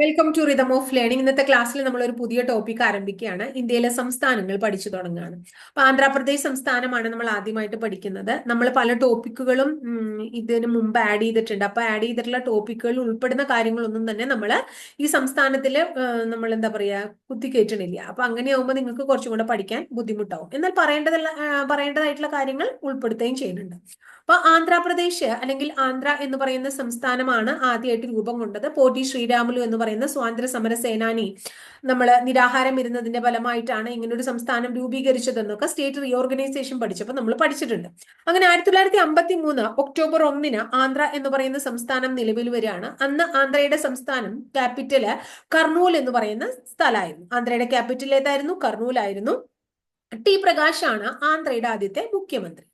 Welcome to rhythm of learning ഇന്നത്തെ ക്ലാസ്സിൽ നമ്മൾ ഒരു പുതിയ ടോപ്പിക് ആരംഭിക്കുകയാണ്. ഇന്ത്യയിലെ സംസ്ഥാനങ്ങൾ പഠിച്ചു തുടങ്ങുകയാണ്. അപ്പൊ ആന്ധ്രാപ്രദേശ് സംസ്ഥാനമാണ് നമ്മൾ ആദ്യമായിട്ട് പഠിക്കുന്നത്. നമ്മൾ പല ടോപ്പിക്കുകളും ഇതിനു മുമ്പ് ആഡ് ചെയ്തിട്ടുണ്ട്. അപ്പൊ ആഡ് ചെയ്തിട്ടുള്ള ടോപ്പിക്കുകൾ ഉൾപ്പെടുന്ന കാര്യങ്ങളൊന്നും തന്നെ നമ്മൾ ഈ സംസ്ഥാനത്തിൽ നമ്മൾ എന്താ പറയാ കുത്തിക്കയറ്റണില്ല. അപ്പൊ അങ്ങനെയാവുമ്പോൾ നിങ്ങൾക്ക് കുറച്ചും കൂടെ പഠിക്കാൻ ബുദ്ധിമുട്ടാവും. എന്നാൽ പറയേണ്ടതുള്ള പറയേണ്ടതായിട്ടുള്ള കാര്യങ്ങൾ ഉൾപ്പെടുത്തുകയും ചെയ്യുന്നുണ്ട്. അപ്പൊ ആന്ധ്രാപ്രദേശ് അല്ലെങ്കിൽ ആന്ധ്ര എന്ന് പറയുന്ന സംസ്ഥാനമാണ് ആദ്യമായിട്ട് രൂപം കൊണ്ടത്. പോറ്റി ശ്രീരാമുലു എന്ന് പറയുന്ന സ്വാതന്ത്ര്യ സമര സേനാനി നമ്മൾ നിരാഹാരം ഇരുന്നതിന്റെ ഫലമായിട്ടാണ് ഇങ്ങനൊരു സംസ്ഥാനം രൂപീകരിച്ചതെന്നൊക്കെ സ്റ്റേറ്റ് റീഓർഗനൈസേഷൻ പഠിച്ചപ്പോൾ നമ്മൾ പഠിച്ചിട്ടുണ്ട്. അങ്ങനെ ആയിരത്തി തൊള്ളായിരത്തി അമ്പത്തി മൂന്ന് ഒക്ടോബർ ഒന്നിന് ആന്ധ്ര എന്ന് പറയുന്ന സംസ്ഥാനം നിലവിൽ വരികയാണ്. അന്ന് ആന്ധ്രയുടെ സംസ്ഥാനം ക്യാപിറ്റൽ കർണൂൽ എന്ന് പറയുന്ന സ്ഥലമായിരുന്നു. ആന്ധ്രയുടെ ക്യാപിറ്റൽ ഏതായിരുന്നു? കർണൂലായിരുന്നു. ടി പ്രകാശാണ് ആന്ധ്രയുടെ ആദ്യത്തെ മുഖ്യമന്ത്രി.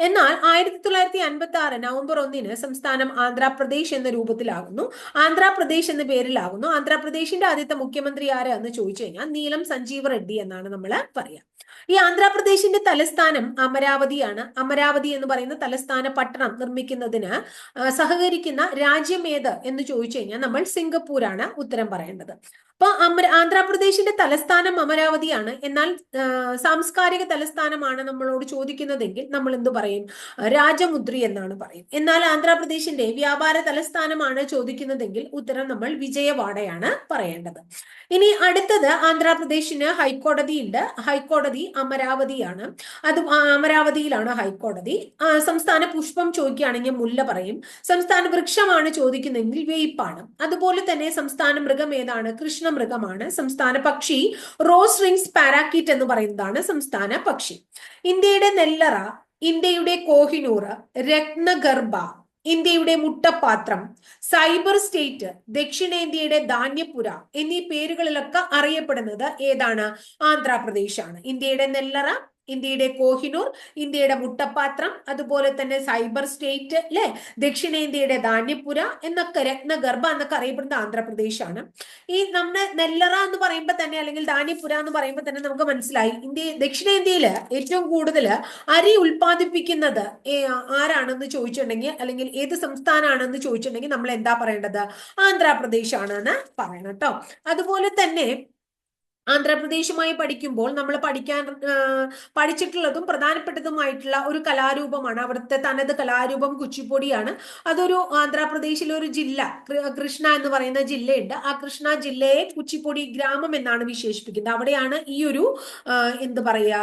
എന്നാൽ ആയിരത്തി തൊള്ളായിരത്തി അൻപത്തി ആറ് നവംബർ ഒന്നിന് സംസ്ഥാനം ആന്ധ്രാപ്രദേശ് എന്ന രൂപത്തിലാകുന്നു. ആന്ധ്രാപ്രദേശ് എന്ന പേരിലാകുന്നു. ആന്ധ്രാപ്രദേശിന്റെ ആദ്യത്തെ മുഖ്യമന്ത്രി ആരാ എന്ന് ചോദിച്ചു കഴിഞ്ഞാൽ നീലം സഞ്ജീവ് റെഡ്ഡി എന്നാണ് നമ്മൾ പറയാ. ഈ ആന്ധ്രാപ്രദേശിന്റെ തലസ്ഥാനം അമരാവതിയാണ്. അമരാവതി എന്ന് പറയുന്ന തലസ്ഥാന പട്ടണം നിർമ്മിക്കുന്നതിന് സഹകരിക്കുന്ന രാജ്യം ഏത് എന്ന് ചോദിച്ചു കഴിഞ്ഞാൽ നമ്മൾ സിംഗപ്പൂരാണ് ഉത്തരം പറയേണ്ടത്. അപ്പൊ അമര ആന്ധ്രാപ്രദേശിന്റെ തലസ്ഥാനം അമരാവതിയാണ്. എന്നാൽ സാംസ്കാരിക തലസ്ഥാനമാണ് നമ്മളോട് ചോദിക്കുന്നതെങ്കിൽ നമ്മൾ എന്ത് പറയും? രാജമുദ്രി എന്നാണ് പറയും. എന്നാൽ ആന്ധ്രാപ്രദേശിന്റെ വ്യാപാര തലസ്ഥാനമാണ് ചോദിക്കുന്നതെങ്കിൽ ഉത്തരം നമ്മൾ വിജയവാഡയാണ് പറയേണ്ടത്. ഇനി അടുത്തത് ആന്ധ്രാപ്രദേശിന് ഹൈക്കോടതിയുണ്ട്. ഹൈക്കോടതി അമരാവതിയാണ്. അത് അമരാവതിയിലാണ് ഹൈക്കോടതി. സംസ്ഥാന പുഷ്പം ചോദിക്കുകയാണെങ്കിൽ മുല്ല പറയും. സംസ്ഥാന വൃക്ഷമാണ് ചോദിക്കുന്നതെങ്കിൽ വേപ്പാണ് അതുപോലെ തന്നെ സംസ്ഥാന മൃഗം ഏതാണ്? കൃഷ്ണ മൃഗമാണ് സംസ്ഥാന പക്ഷി റോസ് റിങ്സ് പാരാക്കീറ്റ് എന്ന് പറയുന്നതാണ് സംസ്ഥാന പക്ഷി. ഇന്ത്യയുടെ നെല്ലറ ഇന്ത്യയുടെ കോഹിനൂർ രത്നഗർഭ ഇന്ത്യയുടെ മുട്ടപ്പാത്രം സൈബർ സ്റ്റേറ്റ് ദക്ഷിണേന്ത്യയുടെ ധാന്യപുര എന്നീ പേരുകളിലൊക്കെ അറിയപ്പെടുന്നത് ഏതാണ്? ആന്ധ്രാപ്രദേശാണ്. ഇന്ത്യയുടെ നെല്ലറ ഇന്ത്യയുടെ കോഹിനൂർ ഇന്ത്യയുടെ മുട്ടപ്പാത്രം അതുപോലെ തന്നെ സൈബർ സ്റ്റേറ്റ് അല്ലെ ദക്ഷിണേന്ത്യയുടെ ധാന്യപുര എന്നൊക്കെ രത്നഗർഭ എന്നൊക്കെ അറിയപ്പെടുന്ന ആന്ധ്രാപ്രദേശാണ്. ഈ നമ്മുടെ നെല്ലറ എന്ന് പറയുമ്പോൾ തന്നെ അല്ലെങ്കിൽ ധാന്യപുര എന്ന് പറയുമ്പോൾ തന്നെ നമുക്ക് മനസ്സിലായി. ഇന്ത്യ ദക്ഷിണേന്ത്യയിൽ ഏറ്റവും കൂടുതൽ അരി ഉൽപ്പാദിപ്പിക്കുന്നത് ആരാണെന്ന് ചോദിച്ചിട്ടുണ്ടെങ്കിൽ അല്ലെങ്കിൽ ഏത് സംസ്ഥാനമാണെന്ന് ചോദിച്ചിട്ടുണ്ടെങ്കിൽ നമ്മൾ എന്താ പറയേണ്ടത്? ആന്ധ്രാപ്രദേശ് ആണെന്ന് പറയണം കേട്ടോ അതുപോലെ തന്നെ ആന്ധ്രാപ്രദേശുമായി പഠിക്കുമ്പോൾ നമ്മൾ പഠിക്കാൻ പഠിച്ചിട്ടുള്ളതും പ്രധാനപ്പെട്ടതുമായിട്ടുള്ള ഒരു കലാരൂപമാണ്. അവിടുത്തെ തനത് കലാരൂപം കുച്ചിപ്പൊടിയാണ്. അതൊരു ആന്ധ്രാപ്രദേശിലെ ഒരു ജില്ല കൃഷ്ണ എന്ന് പറയുന്ന ജില്ലയുണ്ട്. ആ കൃഷ്ണ ജില്ലയെ കുച്ചിപ്പൊടി ഗ്രാമം എന്നാണ് വിശേഷിപ്പിക്കുന്നത്. അവിടെയാണ് ഈ ഒരു എന്ത് പറയാ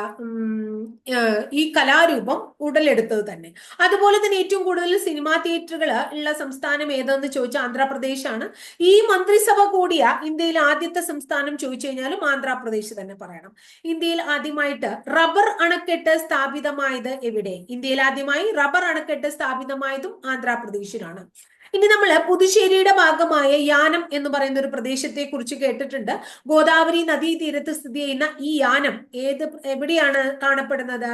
ഈ കലാരൂപം ഉടലെടുത്തത് തന്നെ. അതുപോലെ തന്നെ ഏറ്റവും കൂടുതൽ സിനിമാ തിയേറ്ററുകൾ ഉള്ള സംസ്ഥാനം ഏതെന്ന് ചോദിച്ചാൽ ആന്ധ്രാപ്രദേശാണ്. ഈ മന്ത്രിസഭ കൂടിയ ഇന്ത്യയിലെ ആദ്യത്തെ സംസ്ഥാനം ചോദിച്ചു കഴിഞ്ഞാലും ആന്ധ്രാപ്രദേശ് തന്നെ പറയണം. ഇന്ത്യയിൽ ആദ്യമായിട്ട് റബ്ബർ അണക്കെട്ട് സ്ഥാപിതമായത് എവിടെ? ഇന്ത്യയിൽ ആദ്യമായി റബ്ബർ അണക്കെട്ട് സ്ഥാപിതമായതും ആന്ധ്രാപ്രദേശിലാണ്. ഇനി നമ്മൾ പുതുശ്ശേരിയുടെ ഭാഗമായ യാനം എന്ന് പറയുന്ന ഒരു പ്രദേശത്തെ കുറിച്ച് കേട്ടിട്ടുണ്ട്. ഗോദാവരി നദീതീരത്ത് സ്ഥിതി ചെയ്യുന്ന ഈ യാനം ഏത് എവിടെയാണ് കാണപ്പെടുന്നത്?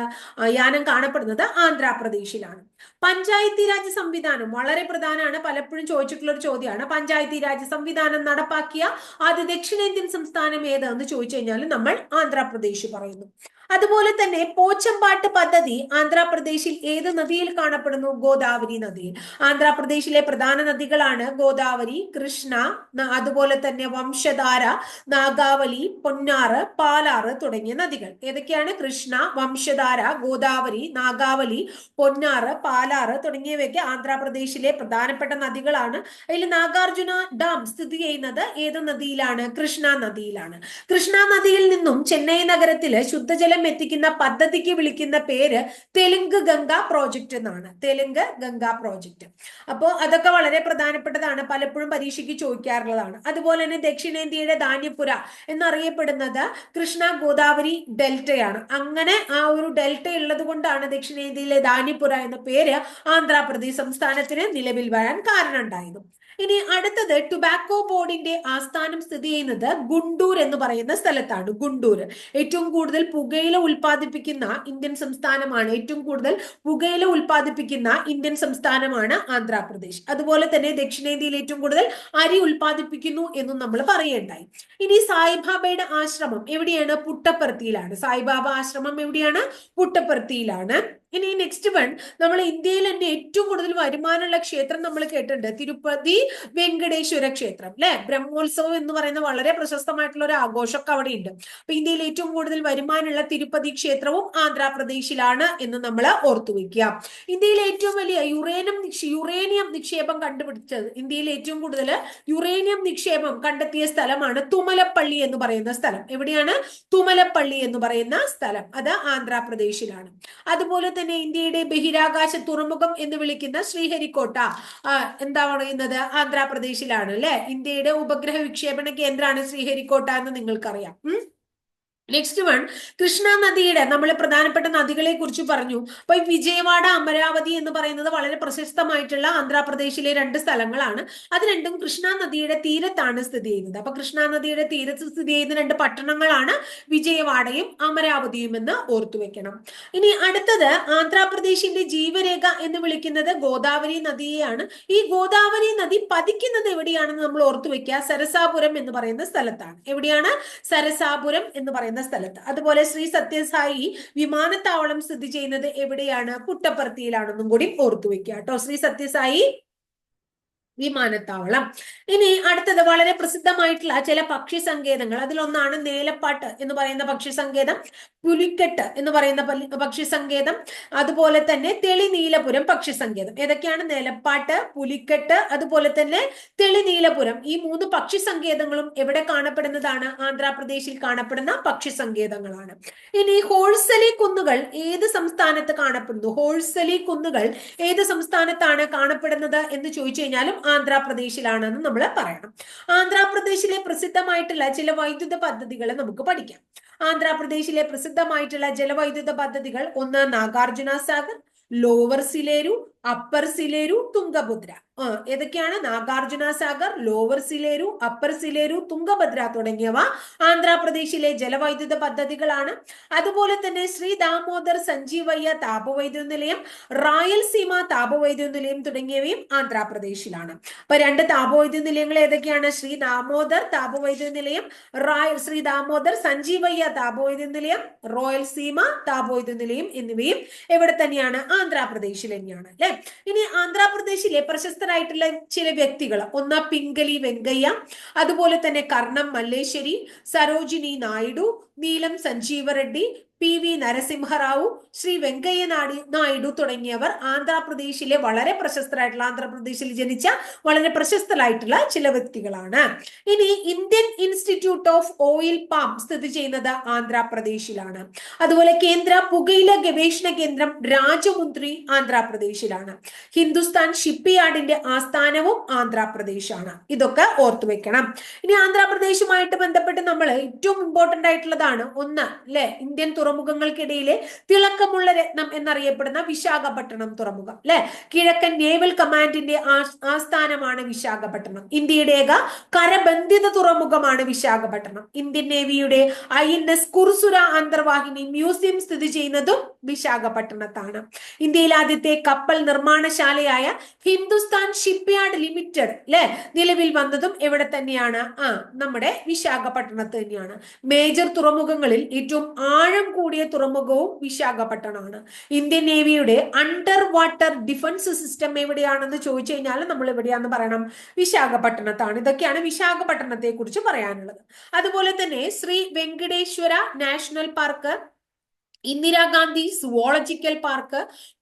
യാനം കാണപ്പെടുന്നത് ആന്ധ്രാപ്രദേശിലാണ്. പഞ്ചായത്തി രാജ് സംവിധാനം വളരെ പ്രധാനമാണ്. പലപ്പോഴും ചോദിച്ചിട്ടുള്ള ഒരു ചോദ്യമാണ്. പഞ്ചായത്തി രാജ് സംവിധാനം നടപ്പാക്കിയ ആദ്യ ദക്ഷിണേന്ത്യൻ സംസ്ഥാനം ഏതെന്ന് ചോദിച്ചു കഴിഞ്ഞാൽ നമ്മൾ ആന്ധ്രാപ്രദേശ് പറയുന്നു. അതുപോലെ തന്നെ പോച്ചമ്പാട്ട് പദ്ധതി ആന്ധ്രാപ്രദേശിൽ ഏത് നദിയിൽ കാണപ്പെടുന്നു? ഗോദാവരി നദിയിൽ ആന്ധ്രാപ്രദേശിലെ പ്രധാന നദികളാണ് ഗോദാവരി കൃഷ്ണ അതുപോലെ തന്നെ വംശധാര നാഗാവലി പൊന്നാറ് പാലാറ് തുടങ്ങിയ നദികൾ. ഏതൊക്കെയാണ്? കൃഷ്ണ വംശധാര ഗോദാവരി നാഗാവലി പൊന്നാറ് പാലാറ് തുടങ്ങിയവയൊക്കെ ആന്ധ്രാപ്രദേശിലെ പ്രധാനപ്പെട്ട നദികളാണ്. അതിൽ നാഗാർജുന ഡാം സ്ഥിതി ചെയ്യുന്നത് ഏത് നദിയിലാണ്? കൃഷ്ണ നദിയിലാണ്. കൃഷ്ണ നദിയിൽ നിന്നും ചെന്നൈ നഗരത്തിലെ ശുദ്ധജലം വെള്ളം എത്തിക്കുന്ന പദ്ധതിക്ക് വിളിക്കുന്ന പേര് തെലുങ്ക് ഗംഗ പ്രോജക്റ്റ് എന്നാണ്. തെലുങ്ക് ഗംഗ പ്രോജക്റ്റ്. അപ്പോൾ അതൊക്കെ വളരെ പ്രധാനപ്പെട്ടതാണ്. പലപ്പോഴും പരീക്ഷയ്ക്ക് ചോദിക്കാറുള്ളതാണ്. അതുപോലെ തന്നെ ദക്ഷിണേന്ത്യയുടെ ധാന്യപുര എന്നറിയപ്പെടുന്നത് കൃഷ്ണ ഗോദാവരി ഡെൽറ്റയാണ്. അങ്ങനെ ആ ഒരു ഡെൽറ്റ ഉള്ളത് കൊണ്ടാണ് ദക്ഷിണേന്ത്യയിലെ ധാന്യപുര എന്ന പേര് ആന്ധ്രാപ്രദേശ് സംസ്ഥാനത്തിന് നിലവിൽ വരാൻ കാരണം ഉണ്ടായതും ഇനി അടുത്തത് ടുബാക്കോ ബോർഡിന്റെ ആസ്ഥാനം സ്ഥിതി ചെയ്യുന്നത് ഗുണ്ടൂർ എന്ന് പറയുന്ന സ്ഥലത്താണ്. ഗുണ്ടൂർ. ഏറ്റവും കൂടുതൽ പുകയില ഉൽപ്പാദിപ്പിക്കുന്ന ഇന്ത്യൻ സംസ്ഥാനമാണ് ഏറ്റവും കൂടുതൽ പുകയില ഉൽപ്പാദിപ്പിക്കുന്ന ഇന്ത്യൻ സംസ്ഥാനമാണ് ആന്ധ്രാപ്രദേശ്. അതുപോലെ തന്നെ ദക്ഷിണേന്ത്യയിൽ ഏറ്റവും കൂടുതൽ അരി ഉൽപ്പാദിപ്പിക്കുന്നു എന്നും നമ്മൾ പറയേണ്ടായി. ഇനി സായിബാബയുടെ ആശ്രമം എവിടെയാണ്? പുട്ടപ്പർത്തിയിലാണ് സായിബാബ ആശ്രമം എവിടെയാണ്? പുട്ടപ്പർത്തിയിലാണ് ഇനി നെക്സ്റ്റ് വൺ നമ്മൾ ഇന്ത്യയിൽ തന്നെ ഏറ്റവും കൂടുതൽ വരുമാനമുള്ള ക്ഷേത്രം നമ്മൾ കേട്ടിട്ടുണ്ട്. തിരുപ്പതി വെങ്കടേശ്വര ക്ഷേത്രം അല്ലെ ബ്രഹ്മോത്സവം എന്ന് പറയുന്ന വളരെ പ്രശസ്തമായിട്ടുള്ള ഒരു ആഘോഷമൊക്കെ അവിടെ ഉണ്ട് അപ്പൊ ഇന്ത്യയിൽ ഏറ്റവും കൂടുതൽ വരുമാനമുള്ള തിരുപ്പതി ക്ഷേത്രവും ആന്ധ്രാപ്രദേശിലാണ് എന്ന് നമ്മൾ ഓർത്തു വെക്കുക. ഇന്ത്യയിൽ ഏറ്റവും വലിയ യുറേനിയം യുറേനിയം നിക്ഷേപം കണ്ടുപിടിച്ചത് ഇന്ത്യയിൽ ഏറ്റവും കൂടുതൽ യുറേനിയം നിക്ഷേപം കണ്ടെത്തിയ സ്ഥലമാണ് തുമലപ്പള്ളി എന്ന് പറയുന്ന സ്ഥലം. എവിടെയാണ്? തുമലപ്പള്ളി എന്ന് പറയുന്ന സ്ഥലം. അത് ആന്ധ്രാപ്രദേശിലാണ്. അതുപോലെ തന്നെ ഇന്ത്യയുടെ ബഹിരാകാശ തുറമുഖം എന്ന് വിളിക്കുന്ന ശ്രീഹരിക്കോട്ട എന്താ പറയുന്നത്? ആന്ധ്രാപ്രദേശിലാണ് അല്ലെ? ഇന്ത്യയുടെ ഉപഗ്രഹ വിക്ഷേപണ കേന്ദ്രമാണ് ശ്രീഹരിക്കോട്ട എന്ന് നിങ്ങൾക്കറിയാം. നെക്സ്റ്റ് വൺ കൃഷ്ണ നദിയുടെ നമ്മൾ പ്രധാനപ്പെട്ട നദികളെ കുറിച്ച് പറഞ്ഞു. അപ്പൊ ഈ വിജയവാഡ അമരാവതി എന്ന് പറയുന്നത് വളരെ പ്രശസ്തമായിട്ടുള്ള ആന്ധ്രാപ്രദേശിലെ രണ്ട് സ്ഥലങ്ങളാണ്. അത് രണ്ടും കൃഷ്ണ നദിയുടെ തീരത്താണ് സ്ഥിതി ചെയ്യുന്നത്. അപ്പൊ കൃഷ്ണ നദിയുടെ തീരത്ത് സ്ഥിതി ചെയ്യുന്ന രണ്ട് പട്ടണങ്ങളാണ് വിജയവാഡയും അമരാവതിയും എന്ന് ഓർത്തു വെക്കണം. ഇനി അടുത്തത് ആന്ധ്രാപ്രദേശിന്റെ ജീവരേഖ എന്ന് വിളിക്കുന്നത് ഗോദാവരി നദിയെയാണ്. ഈ ഗോദാവരി നദി പതിക്കുന്നത് എവിടെയാണെന്ന് നമ്മൾ ഓർത്തു വെക്കുക? സരസാപുരം എന്ന് പറയുന്ന സ്ഥലത്താണ്. എവിടെയാണ്? സരസാപുരം എന്ന് പറയുന്ന സ്ഥലത്ത്. അതുപോലെ ശ്രീ സത്യസായി വിമാനത്താവളം സ്ഥിതി ചെയ്യുന്നത് എവിടെയാണ്? പുട്ടപ്പർത്തിയിലാണെന്നും കൂടി ഓർത്തു വെക്കുക കേട്ടോ. ശ്രീ സത്യസായി വിമാനത്താവളം. ഇനി അടുത്തത് വളരെ പ്രസിദ്ധമായിട്ടുള്ള ചില പക്ഷി സങ്കേതങ്ങൾ. അതിലൊന്നാണ് നേലപ്പാട്ട് എന്ന് പറയുന്ന പക്ഷി സങ്കേതം പുലിക്കെട്ട് എന്ന് പറയുന്ന പക്ഷി സങ്കേതം അതുപോലെ തന്നെ തെളിനീലപുരം പക്ഷി സങ്കേതം. ഏതൊക്കെയാണ്? നേലപ്പാട്ട് പുലിക്കെട്ട് അതുപോലെ തന്നെ തെളിനീലപുരം. ഈ മൂന്ന് പക്ഷി സങ്കേതങ്ങളും എവിടെ കാണപ്പെടുന്നതാണ്? ആന്ധ്രാപ്രദേശിൽ കാണപ്പെടുന്ന പക്ഷി സങ്കേതങ്ങളാണ്. ഇനി ഹോഴ്സലി കുന്നുകൾ ഏത് സംസ്ഥാനത്ത് കാണപ്പെടുന്നു? ഹോഴ്സലി കുന്നുകൾ ഏത് സംസ്ഥാനത്താണ് കാണപ്പെടുന്നത് എന്ന് ചോദിച്ചു കഴിഞ്ഞാലും ആന്ധ്രാപ്രദേശിലാണെന്ന് നമ്മൾ പറയണം. ആന്ധ്രാപ്രദേശിലെ പ്രസിദ്ധമായിട്ടുള്ള ചില വൈദ്യുത പദ്ധതികൾ നമുക്ക് പഠിക്കാം. ആന്ധ്രാപ്രദേശിലെ പ്രസിദ്ധമായിട്ടുള്ള ജലവൈദ്യുത പദ്ധതികൾ ഒന്ന് നാഗാർജുന സാഗർ ലോവർ സിലേരു അപ്പർ സിലേരു തുംഗഭദ്ര. ഏതൊക്കെയാണ്? നാഗാർജുന സാഗർ ലോവർ സിലേരു അപ്പർ സിലേരു തുംഗഭദ്ര തുടങ്ങിയവ ആന്ധ്രാപ്രദേശിലെ ജലവൈദ്യുത പദ്ധതികളാണ്. അതുപോലെ തന്നെ ശ്രീ ദാമോദർ സഞ്ജീവയ്യ താപവൈദ്യുത നിലയം റായൽസീമ താപവൈദ്യുത നിലയം തുടങ്ങിയവയും ആന്ധ്രാപ്രദേശിലാണ്. അപ്പൊ രണ്ട് താപവൈദ്യുത നിലയങ്ങൾ ഏതൊക്കെയാണ്? ശ്രീ ദാമോദർ താപവൈദ്യുത നിലയം റായൽ ശ്രീ ദാമോദർ സഞ്ജീവയ്യ താപവൈദ്യുത നിലയം റോയൽ സീമ താപവൈദ്യുത നിലയം എന്നിവയും എവിടെ തന്നെയാണ്? ആന്ധ്രാപ്രദേശിൽ തന്നെയാണ്. അല്ലെ? ഇനി ആന്ധ്രാപ്രദേശിലെ പ്രശസ്തരായിട്ടുള്ള ചില വ്യക്തികൾ. ഒന്ന് പിങ്കലി വെങ്കയ്യ അതുപോലെ തന്നെ കർണം മല്ലേശ്വരി സരോജിനി നായിഡു നീലം സഞ്ജീവ റെഡ്ഡി പി വി നരസിംഹറാവു ശ്രീ വെങ്കയ്യ നാടി നായിഡു തുടങ്ങിയവർ ആന്ധ്രാപ്രദേശിലെ വളരെ പ്രശസ്തരായിട്ടുള്ള ആന്ധ്രാപ്രദേശിൽ ജനിച്ച വളരെ പ്രശസ്തരായിട്ടുള്ള ചില വ്യക്തികളാണ്. ഇനി Indian institute of oil palm സ്ഥിതി ചെയ്യുന്നത് ആന്ധ്രാപ്രദേശിലാണ്. അതുപോലെ കേന്ദ്ര പുകയില ഗവേഷണ കേന്ദ്രം രാജമുന്ദ്രി ആന്ധ്രാപ്രദേശിലാണ്. ഹിന്ദുസ്ഥാൻ ഷിപ്പ് യാർഡിന്റെ ആസ്ഥാനവും ആന്ധ്രാപ്രദേശാണ്. ഇതൊക്കെ ഓർത്തു വെക്കണം. ഇനി ആന്ധ്രാപ്രദേശുമായിട്ട് ബന്ധപ്പെട്ട് നമ്മൾ ഏറ്റവും ഇമ്പോർട്ടന്റ് ആയിട്ടുള്ളതാണ് ഒന്ന് അല്ലെ ഇന്ത്യൻ തുറമുഖങ്ങൾക്കിടയിലെ തിളക്കമുള്ള രത്നം എന്നറിയപ്പെടുന്ന വിശാഖപട്ടണം തുറമുഖം അല്ലെ? കിഴക്കൻ നേവൽ കമാൻഡിന്റെ ആസ്ഥാനമാണ് വിശാഖപട്ടണം. ഇന്ത്യയുടെ ഏക കരബന്ധിത തുറമുഖമാണ് വിശാഖപട്ടണം. ഇന്ത്യൻ നേവിയുടെ ഐ എൻ എസ് കുർസുര അന്തർവാഹിനി മ്യൂസിയം സ്ഥിതി ചെയ്യുന്നതും വിശാഖപട്ടണത്താണ്. ഇന്ത്യയിലെ ആദ്യത്തെ കപ്പൽ നിർമ്മാണശാലയായ ഹിന്ദുസ്ഥാൻ ഷിപ്പ് യാർഡ് ലിമിറ്റഡ് അല്ലെ? നിലവിൽ വന്നതും എവിടെ തന്നെയാണ്? ആ നമ്മുടെ വിശാഖപട്ടണത്ത് തന്നെയാണ്. മേജർ തുറമുഖങ്ങളിൽ ഏറ്റവും ആഴം കൂടിയ തുറമുഖവും വിശാഖപട്ടണമാണ്. ഇന്ത്യൻ നേവിയുടെ അണ്ടർ വാട്ടർ ഡിഫൻസ് സിസ്റ്റം എവിടെയാണെന്ന് ചോദിച്ചു കഴിഞ്ഞാൽ നമ്മൾ എവിടെയാന്ന് പറയണം? വിശാഖപട്ടണത്താണ്. ഇതൊക്കെയാണ് വിശാഖപട്ടണത്തെ കുറിച്ച് പറയാനുള്ളത്. അതുപോലെ തന്നെ Shri Venkateswara national park Indira Gandhi zoological park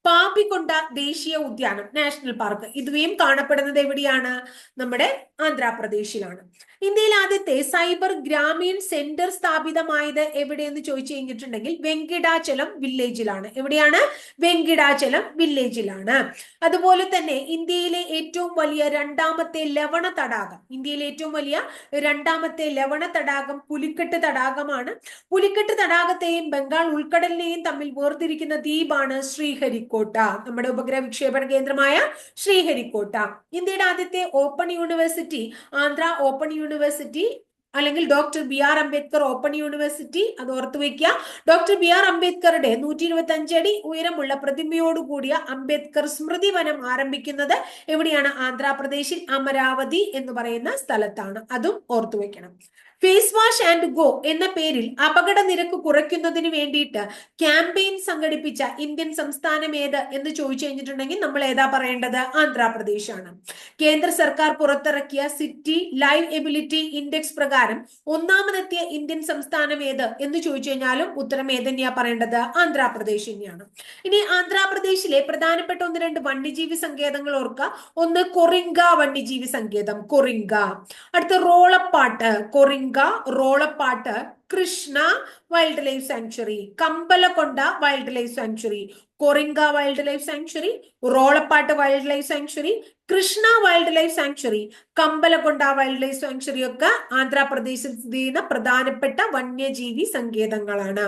Papikonda ദേശീയ ഉദ്യാനം നാഷണൽ പാർക്ക്. ഇതുവയും കാണപ്പെടുന്നത് എവിടെയാണ്? നമ്മുടെ ആന്ധ്രാപ്രദേശിലാണ്. ഇന്ത്യയിൽ ആദ്യത്തെ സൈബർ ഗ്രാമീൺ സെന്റർ സ്ഥാപിതമായത് എവിടെയെന്ന് ചോദിച്ചു കഴിഞ്ഞിട്ടുണ്ടെങ്കിൽ വെങ്കിടാചലം വില്ലേജിലാണ്. എവിടെയാണ്? വെങ്കിടാചലം വില്ലേജിലാണ്. അതുപോലെ തന്നെ ഇന്ത്യയിലെ ഏറ്റവും വലിയ രണ്ടാമത്തെ ലവണ തടാകം. ഇന്ത്യയിലെ ഏറ്റവും വലിയ രണ്ടാമത്തെ ലവണ തടാകം പുലിക്കെട്ട് തടാകമാണ്. പുലിക്കെട്ട് തടാകത്തെയും ബംഗാൾ ഉൾക്കടലിനെയും തമ്മിൽ വേർതിരിക്കുന്ന ദ്വീപാണ് ശ്രീഹരിക്കോട്ട നമ്മുടെ ഉപഗ്രഹ വിക്ഷേപണ കേന്ദ്രമായ ശ്രീഹരിക്കോട്ട. ഇന്ത്യയുടെ ആദ്യത്തെ open university Andhra open university അല്ലെങ്കിൽ doctor B R Ambedkar open university അത് ഓർത്തു വെക്കുക ഡോക്ടർ ബി ആർ അംബേദ്കറുടെ നൂറ്റി ഇരുപത്തി അഞ്ചടി ഉയരമുള്ള പ്രതിമയോടുകൂടിയ അംബേദ്കർ സ്മൃതി വനം ആരംഭിക്കുന്നത് എവിടെയാണ്? ആന്ധ്രാപ്രദേശിൽ അമരാവതി എന്ന് പറയുന്ന സ്ഥലത്താണ്. അതും ഓർത്തു വെക്കണം. ഫേസ് വാഷ് ആൻഡ് ഗോ എന്ന പേരിൽ അപകട നിരക്ക് കുറയ്ക്കുന്നതിന് വേണ്ടിയിട്ട് ക്യാമ്പയിൻ സംഘടിപ്പിച്ച ഇന്ത്യൻ സംസ്ഥാനം ഏത് എന്ന് ചോദിച്ചു കഴിഞ്ഞിട്ടുണ്ടെങ്കിൽ നമ്മൾ ഏതാ പറയേണ്ടത്? ആന്ധ്രാപ്രദേശാണ്. കേന്ദ്ര സർക്കാർ പുറത്തിറക്കിയ സിറ്റി ലൈവ് എബിലിറ്റി ഇൻഡെക്സ് പ്രകാരം ഒന്നാമതെത്തിയ ഇന്ത്യൻ സംസ്ഥാനം ഏത് എന്ന് ചോദിച്ചു കഴിഞ്ഞാലും ഉത്തരം ഏതന്നെയാ പറയേണ്ടത്? ആന്ധ്രാപ്രദേശ് തന്നെയാണ്. ഇനി ആന്ധ്രാപ്രദേശിലെ പ്രധാനപ്പെട്ട ഒന്ന് രണ്ട് വന്യജീവി സങ്കേതങ്ങൾ ഓർക്കുക. ഒന്ന് കൊറിങ്ക വന്യജീവി സങ്കേതം കൊറിങ്ക അടുത്ത Rollapadu Coringa Rollapadu Krishna wildlife sanctuary. Kambalakonda wildlife sanctuary. Coringa wildlife sanctuary Rollapadu wildlife sanctuary Krishna wildlife sanctuary Kambalakonda wildlife sanctuary ഒക്കെ ആന്ധ്രാപ്രദേശിൽ സ്ഥിതി ചെയ്യുന്ന പ്രധാനപ്പെട്ട വന്യജീവി സങ്കേതങ്ങളാണ്.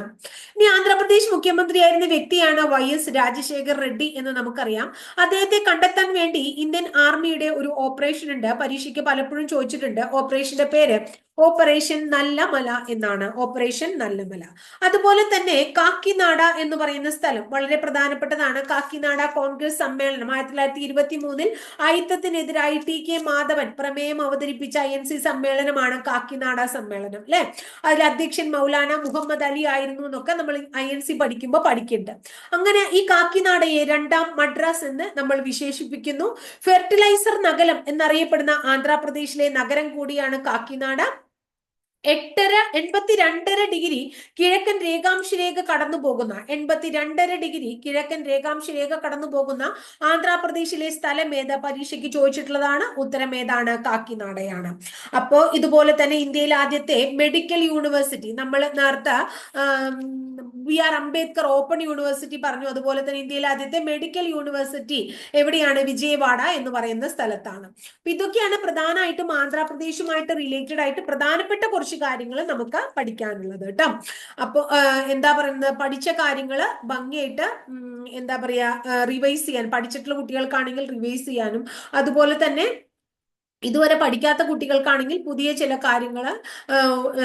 ഇനി ആന്ധ്രാപ്രദേശ് മുഖ്യമന്ത്രിയായിരുന്ന വ്യക്തിയാണ് വൈ എസ് രാജശേഖർ റെഡ്ഡി എന്ന് നമുക്കറിയാം. അദ്ദേഹത്തെ കണ്ടെത്താൻ വേണ്ടി ഇന്ത്യൻ ആർമിയുടെ ഒരു ഓപ്പറേഷൻ ഉണ്ട് പരീക്ഷയ്ക്ക് പലപ്പോഴും ചോദിച്ചിട്ടുണ്ട്. ഓപ്പറേഷന്റെ പേര് ഓപ്പറേഷൻ നല്ലമല എന്നാണ്. ഓപ്പറേഷൻ നല്ലമല അതുപോലെ തന്നെ കാക്കിനാട എന്ന് പറയുന്ന സ്ഥലം വളരെ പ്രധാനപ്പെട്ടതാണ്. കാക്കിനാട കോൺഗ്രസ് സമ്മേളനം ആയിരത്തി തൊള്ളായിരത്തി ഇരുപത്തി മൂന്നിൽ അയിത്തത്തിനെതിരായി ടി കെ മാധവൻ പ്രമേയം അവതരിപ്പിച്ച ഐ എൻ സി സമ്മേളനമാണ് കാക്കിനാട സമ്മേളനം അല്ലെ? അതിൽ അധ്യക്ഷൻ മൗലാന മുഹമ്മദ് അലി ആയിരുന്നു എന്നൊക്കെ നമ്മൾ ഐ എൻ സി പഠിക്കുമ്പോൾ പഠിക്കുന്നുണ്ട് അങ്ങനെ ഈ കാക്കിനാടയെ രണ്ടാം മദ്രാസ് എന്ന് നമ്മൾ വിശേഷിപ്പിക്കുന്നു. ഫെർട്ടിലൈസർ നഗരം എന്നറിയപ്പെടുന്ന ആന്ധ്രാപ്രദേശിലെ നഗരം കൂടിയാണ് കാക്കിനാട. എട്ടര എൺപത്തി രണ്ടര ഡിഗ്രി കിഴക്കൻ രേഖാംശ രേഖ കടന്നു പോകുന്ന എൺപത്തി രണ്ടര ഡിഗ്രി കിഴക്കൻ രേഖാംശ രേഖ കടന്നു പോകുന്ന ആന്ധ്രാപ്രദേശിലെ സ്ഥലം ഏത്? പരീക്ഷയ്ക്ക് ചോദിച്ചിട്ടുള്ളതാണ്. ഉത്തരം ഏതാണ്? കാക്കിനാടയാണ്. അപ്പോ ഇതുപോലെ തന്നെ ഇന്ത്യയിലെ ആദ്യത്തെ മെഡിക്കൽ യൂണിവേഴ്സിറ്റി നമ്മൾ നേരത്തെ B R Ambedkar open university പറഞ്ഞു. അതുപോലെ തന്നെ ഇന്ത്യയിലെ ആദ്യത്തെ മെഡിക്കൽ യൂണിവേഴ്സിറ്റി എവിടെയാണ്? വിജയവാഡ എന്ന് പറയുന്ന സ്ഥലത്താണ്. അപ്പൊ ഇതൊക്കെയാണ് പ്രധാനമായിട്ടും ആന്ധ്രാപ്രദേശുമായിട്ട് റിലേറ്റഡ് ആയിട്ട് പ്രധാനപ്പെട്ട കുറച്ച് കാര്യങ്ങൾ നമുക്ക് പഠിക്കാനുള്ളത് കേട്ടോ. അപ്പോൾ എന്താ പറയുന്നത്? പഠിച്ച കാര്യങ്ങൾ ഭംഗിയായിട്ട് എന്താ പറയാ റിവൈസ് ചെയ്യാൻ പഠിച്ചിട്ടുള്ള കുട്ടികൾക്കാണെങ്കിൽ റിവൈസ് ചെയ്യാനും അതുപോലെ തന്നെ ഇതുവരെ പഠിക്കാത്ത കുട്ടികൾക്കാണെങ്കിൽ പുതിയ ചില കാര്യങ്ങൾ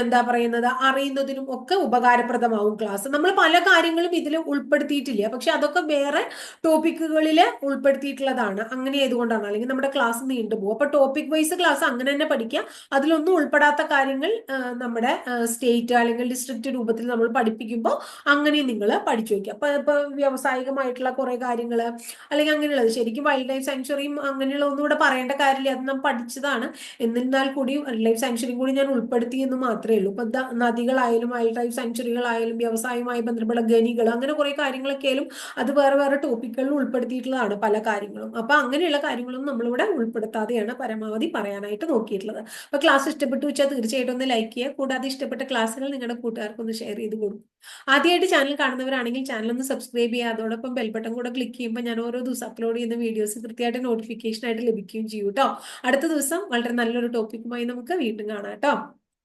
എന്താ പറയുന്നത് അറിയുന്നതിനും ഒക്കെ ഉപകാരപ്രദമാവും ക്ലാസ് നമ്മൾ പല കാര്യങ്ങളും ഇതിൽ ഉൾപ്പെടുത്തിയിട്ടില്ല. പക്ഷെ അതൊക്കെ വേറെ ടോപ്പിക്കുകളിൽ ഉൾപ്പെടുത്തിയിട്ടുള്ളതാണ്. അങ്ങനെ ആയതുകൊണ്ടാണ്. അല്ലെങ്കിൽ നമ്മുടെ ക്ലാസ് നീണ്ടുപോകും അപ്പൊ ടോപ്പിക് വൈസ് ക്ലാസ് അങ്ങനെ തന്നെ പഠിക്കുക. അതിലൊന്നും ഉൾപ്പെടാത്ത കാര്യങ്ങൾ നമ്മുടെ സ്റ്റേറ്റ് അല്ലെങ്കിൽ ഡിസ്ട്രിക്റ്റ് രൂപത്തിൽ നമ്മൾ പഠിപ്പിക്കുമ്പോൾ അങ്ങനെ നിങ്ങൾ പഠിച്ചു വയ്ക്കുക. അപ്പൊ ഇപ്പൊ വ്യാവസായികമായിട്ടുള്ള കുറെ കാര്യങ്ങൾ അല്ലെങ്കിൽ അങ്ങനെയുള്ളത്. ശരിക്കും വൈൽഡ് ലൈഫ് സാങ്ച്വറിയും അങ്ങനെയുള്ള ഒന്നും കൂടെ പറയേണ്ട കാര്യമില്ല. അത് നമ്മൾ പഠിച്ചതാണ് എന്നിരുന്നാൽ കൂടിയും ലൈഫ് സാങ്ക്ച്വറി കൂടി ഞാൻ ഉൾപ്പെടുത്തി എന്ന് മാത്രമേ ഉള്ളൂ. ഇപ്പൊ നദികളായാലും വൈൽഡ് ലൈഫ് സാങ്ച്വറികളായാലും വ്യവസായവുമായി ബന്ധപ്പെട്ട ഗനികൾ അങ്ങനെ കുറെ കാര്യങ്ങളൊക്കെ ആയാലും അത് വേറെ വേറെ ടോപ്പിക്കുകളിൽ ഉൾപ്പെടുത്തിയിട്ടുള്ളതാണ് പല കാര്യങ്ങളും. അപ്പൊ അങ്ങനെയുള്ള കാര്യങ്ങളൊന്നും നമ്മളിവിടെ ഉൾപ്പെടുത്താതെയാണ് പരമാവധി പറയാനായിട്ട് നോക്കിയിട്ടുള്ളത്. അപ്പൊ ക്ലാസ് ഇഷ്ടപ്പെട്ടു വെച്ചാൽ തീർച്ചയായിട്ടും ഒന്ന് ലൈക്ക് ചെയ്യുക. കൂടാതെ ഇഷ്ടപ്പെട്ട ക്ലാസ്സുകൾ നിങ്ങളുടെ കൂട്ടുകാർക്കൊന്ന് ഷെയർ ചെയ്ത് കൊടുക്കും ആദ്യമായിട്ട് ചാനൽ കാണുന്നവരാണെങ്കിൽ ചാനൽ ഒന്ന് സബ്സ്ക്രൈബ് ചെയ്യുക. അതോടൊപ്പം ബെൽബട്ടൺ കൂടെ ക്ലിക്ക് ചെയ്യുമ്പോൾ ഞാൻ ഓരോ ദിവസം അപ്ലോഡ് ചെയ്യുന്ന വീഡിയോസ് കൃത്യമായിട്ട് നോട്ടിഫിക്കേഷൻ ആയിട്ട് ലഭിക്കുകയും ചെയ്യും അടുത്ത ദിവസം വളരെ നല്ലൊരു ടോപ്പിക്കുമായി നമുക്ക് വീണ്ടും കാണാം കേട്ടോ